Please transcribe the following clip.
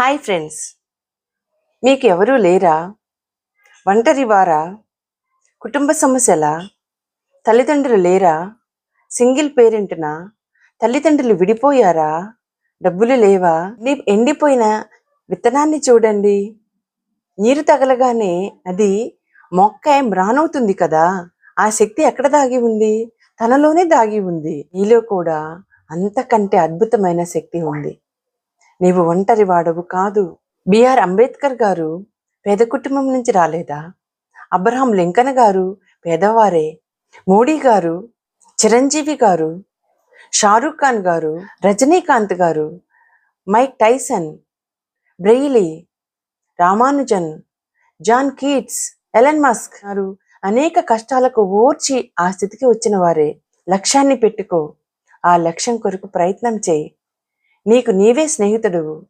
Hi friends. మీకు ఎవరూ లేరా? ఒంటరి వారా? కుటుంబ సమస్యలా? తల్లిదండ్రులు లేరా? సింగిల్ పేరెంట్నా? తల్లిదండ్రులు విడిపోయారా? డబ్బులు లేవా? నీ ఎండిపోయిన విత్తనాన్ని చూడండి. నీరు తగలగానే అది మొక్క ఏం కదా. ఆ శక్తి ఎక్కడ దాగి ఉంది? తనలోనే దాగి ఉంది. నీలో కూడా అంతకంటే అద్భుతమైన శక్తి ఉంది. నీవు ఒంటరి వాడవు కాదు. బిఆర్ అంబేద్కర్ గారు పేద కుటుంబం నుంచి రాలేదా? అబ్రహాం లింకన్ గారు పేదవారే. మోడీ గారు చిరంజీవి గారు షారూక్ ఖాన్ గారు రజనీకాంత్ గారు Mike Tyson Braille Ramanujan John Keats Elon Musk గారు అనేక కష్టాలకు ఓర్చి ఆ స్థితికి వచ్చిన వారే. లక్ష్యాన్ని పెట్టుకో. ఆ లక్ష్యం కొరకు ప్రయత్నం చేయి. నీకు నీవే స్నేహితుడు.